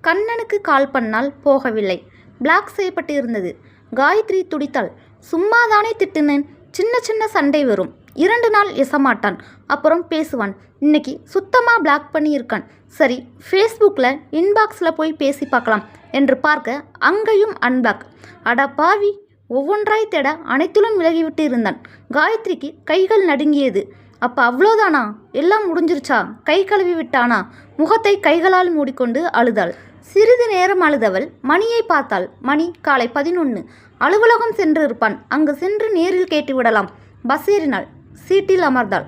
கண்ணனுக்கு கால் பண்ணால் போகவில்லை. பிளாக் செய்யப்பட்டு இருந்தது காயத்ரி துடித்தாள். சும்மாதானே திட்டுனேன். சின்ன சின்ன சண்டை வரும். இரண்டு நாள் எசமாட்டான். அப்புறம் பேசுவான். இன்னைக்கு சுத்தமாக பிளாக் பண்ணியிருக்கான். சரி ஃபேஸ்புக்கில் இன்பாக்ஸில் போய் பேசி பார்க்கலாம் என்று பார்க்க அங்கேயும் அன்பிளாக் அட பாவி. ஒவ்வொன்றாய் தேட அனைத்திலும் விலகிவிட்டு இருந்தான். காயத்ரிக்கு கைகள் நடுங்கியது. அப்போ அவ்வளோதானா? எல்லாம் முடிஞ்சிருச்சா? கை கழுவி விட்டானா? முகத்தை கைகளால் மூடிக்கொண்டு அழுதாள். சிறிது நேரம் அழுதவள் மணியை பார்த்தாள். மணி காலை பதினொன்று அலுவலகம் சென்று இருப்பான் அங்கு சென்று நேரில் கேட்டுவிடலாம். பஸ் ஏறினாள். சீட்டில் அமர்ந்தாள்.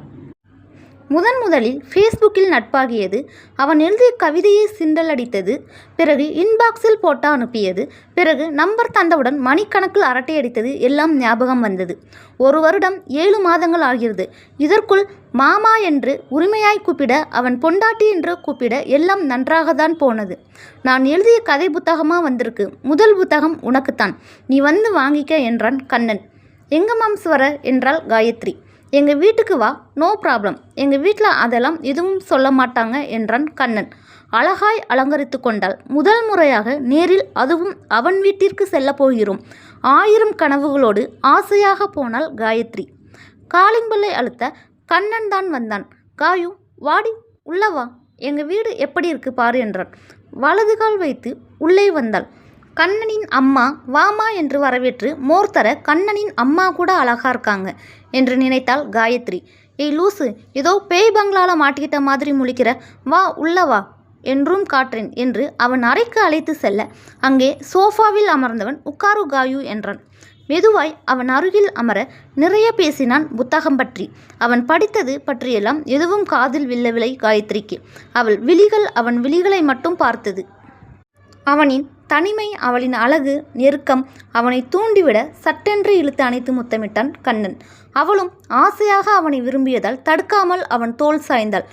முதன் முதலில் ஃபேஸ்புக்கில் நட்பாகியது. அவன் எழுதிய கவிதையை சிண்டலடித்தது பிறகு இன்பாக்ஸில் போட்டா அனுப்பியது. பிறகு நம்பர் தந்தவுடன் மணிக்கணக்கில் அரட்டையடித்தது எல்லாம் ஞாபகம் வந்தது. ஒரு வருடம் ஏழு மாதங்கள் ஆகிறது. இதற்குள் மாமா என்று உரிமையாய் கூப்பிட அவன் பொண்டாட்டி என்று கூப்பிட எல்லாம் நன்றாகத்தான் போனது. நான் எழுதிய கதை புத்தகமாக வந்திருக்கு. முதல் புத்தகம் உனக்குத்தான். நீ வந்து வாங்கிக்க என்றான் கண்ணன். எங்க மாம்ஸ் வர? என்றாள் காயத்ரி. எங்கள் வீட்டுக்கு வா நோ ப்ராப்ளம் எங்கள் வீட்டில் அதெல்லாம் எதுவும் சொல்ல மாட்டாங்க என்றான் கண்ணன். அழகாய் அலங்கரித்து கொண்டாள். முதல் முறையாக நேரில் அதுவும் அவன் வீட்டிற்கு செல்லப் போகிறோம். ஆயிரம் கனவுகளோடு ஆசையாக போனாள் காயத்ரி. காலிங் அழுத்த கண்ணன் தான் வந்தான். காயு வாடி உள்ளவா எங்கள் வீடு எப்படி இருக்கு பாரு என்றான். வலது கால் வைத்து உள்ளே வந்தாள். கண்ணனின் அம்மா வாமா என்று வரவேற்று மோர் தர கண்ணனின் அம்மா கூட அழகா இருக்காங்க என்று நினைத்தாள் காயத்ரி. ஏய் லூசு ஏதோ பேய் பங்களால மாட்டிக்கிட்ட மாதிரி முழிக்கிற வா உள்ள வா என்றும் காற்றேன் என்று அவன் அறைக்கு அழைத்து செல்ல அங்கே சோஃபாவில் அமர்ந்தவன் உட்காரு காயு என்றான். மெதுவாய் அவன் அருகில் அமர நிறைய பேசினான் புத்தகம் பற்றி. அவன் படித்தது பற்றியெல்லாம் எதுவும் காதில் வில்லவில்லை காயத்ரிக்கு. அவள் விழிகள் அவன் விழிகளை மட்டும் பார்த்தது. அவனின் தனிமை அவளின் அழகு நெருக்கம் அவனை தூண்டிவிட சட்டென்று இழுத்து அணைத்து முத்தமிட்டான் கண்ணன். அவளும் ஆசையாக அவனை விரும்பியதால் தடுக்காமல் அவன் தோல் சாய்ந்தாள்.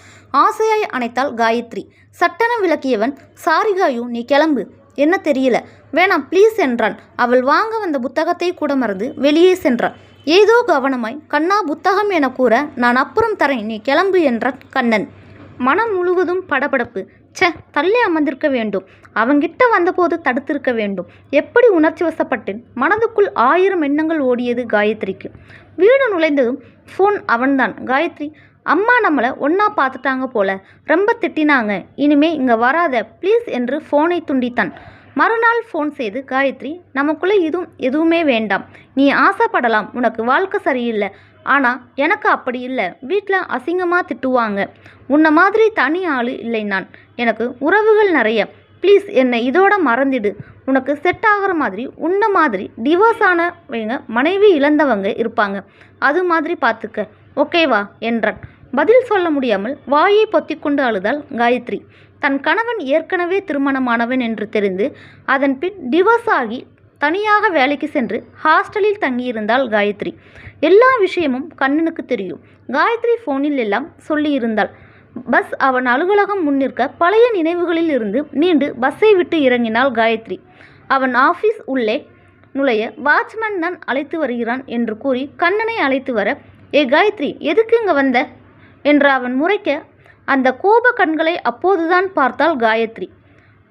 ஆசையாய் அணைத்தாள் காயத்ரி. சட்டென விளக்கியவன் சாரிகாயு நீ கிளம்பு. என்ன தெரியல? வேணாம் ப்ளீஸ் என்றான். அவள் வாங்க வந்த புத்தகத்தை கூட மறந்து வெளியே சென்றான் ஏதோ கவனமாய் கண்ணா புத்தகம் என கூற நான் அப்புறம் தரேன் நீ கிளம்பு என்றான் கண்ணன். மனம் முழுவதும் படபடப்பு. ச்சே தள்ளி அமர்ந்திருக்க வேண்டும். அவங்கிட்ட வந்தபோது தடுத்திருக்க வேண்டும். எப்படி உணர்ச்சி வசப்பட்டேன் மனதுக்குள் ஆயிரம் எண்ணங்கள் ஓடியது காயத்ரிக்கு. வீடு நுழைந்ததும் ஃபோன் அவன்தான். காயத்ரி அம்மா நம்மளை ஒன்றா பார்த்துட்டாங்க போல. ரொம்ப திட்டினாங்க. இனிமே இங்கே வராத. ப்ளீஸ் என்று ஃபோனை துண்டித்தான். மறுநாள் ஃபோன் செய்து காயத்ரி நமக்குள்ளே இதுவும் எதுவுமே வேண்டாம். நீ ஆசைப்படலாம். உனக்கு வாழ்க்கை சரியில்லை. ஆனால் எனக்கு அப்படி இல்லை. வீட்டில் அசிங்கமாக திட்டுவாங்க. உன்னை மாதிரி தனி ஆள் இல்லை நான். எனக்கு உறவுகள் நிறைய. ப்ளீஸ் என்னை இதோட மறந்துடு. உனக்கு செட் ஆகிற மாதிரி உன்ன மாதிரி டிவோர்ஸ் ஆனவங்க மனைவி இழந்தவங்க இருப்பாங்க. அது மாதிரி பார்த்துக்க ஓகேவா என்றான். பதில் சொல்ல முடியாமல் வாயை பொத்திக்கொண்டு அழுதாள் காயத்ரி. தன் கணவன் ஏற்கனவே திருமணமானவன் என்று தெரிந்து அதன் பின் டிவோர்ஸ் ஆகி தனியாக வேலைக்கு சென்று ஹாஸ்டலில் தங்கியிருந்தாள் காயத்ரி. எல்லா விஷயமும் கண்ணனுக்கு தெரியும். காயத்ரி ஃபோனில் எல்லாம் சொல்லியிருந்தாள். பஸ் அவன் அலுவலகம் முன்னிற்க பழைய நினைவுகளில் இருந்து மீண்டு பஸ்ஸை விட்டு இறங்கினாள் காயத்ரி. அவன் ஆஃபீஸ் உள்ளே நுழைய வாட்ச்மேன் தான் அழைத்து வருகிறான் என்று கூறி கண்ணனை அழைத்து வர ஏ காயத்ரி எதுக்கு இங்கே வந்த? என்று அவன் முறைக்க அந்த கோப கண்களை அப்போதுதான் பார்த்தாள் காயத்ரி.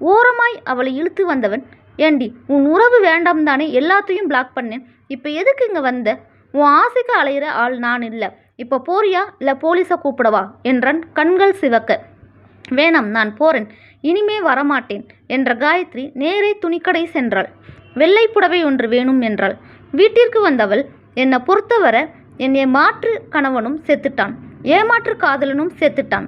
ஓரமாய் அவளை இழுத்து வந்தவன் ஏண்டி உன் உறவு வேண்டாம் தானே எல்லாத்தையும் பிளாக் பண்ணேன். இப்போ எதுக்கு இங்கே வந்த? உன் ஆசைக்கு அலையிற ஆள் நான் இல்லை. இப்போ போறியா? இல்லை போலீஸை கூப்பிடவா? என்றான் கண்கள் சிவக்க. வேணாம் நான் போறேன். இனிமே வரமாட்டேன் என்ற காயத்ரி நேரே துணிக்கடை சென்றாள். வெள்ளை புடவை ஒன்று வேணும் என்றாள். வீட்டிற்கு வந்தவள் என்னை பொறுத்தவரை என்னை மாற்று கணவனும் செத்துட்டான் ஏமாற்று காதலனும் செத்துட்டான்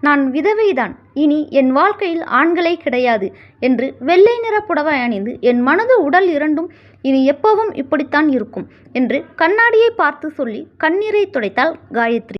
நான் விதவைதான். இனி என் வாழ்க்கையில் ஆண்களே கிடையாது என்று வெள்ளை நிற புடவை அணிந்து என் மனது உடல் இரண்டும் இனி எப்பவும் இப்படித்தான் இருக்கும் என்று கண்ணாடியை பார்த்து சொல்லி கண்ணீரை துடைத்தாள் காயத்ரி.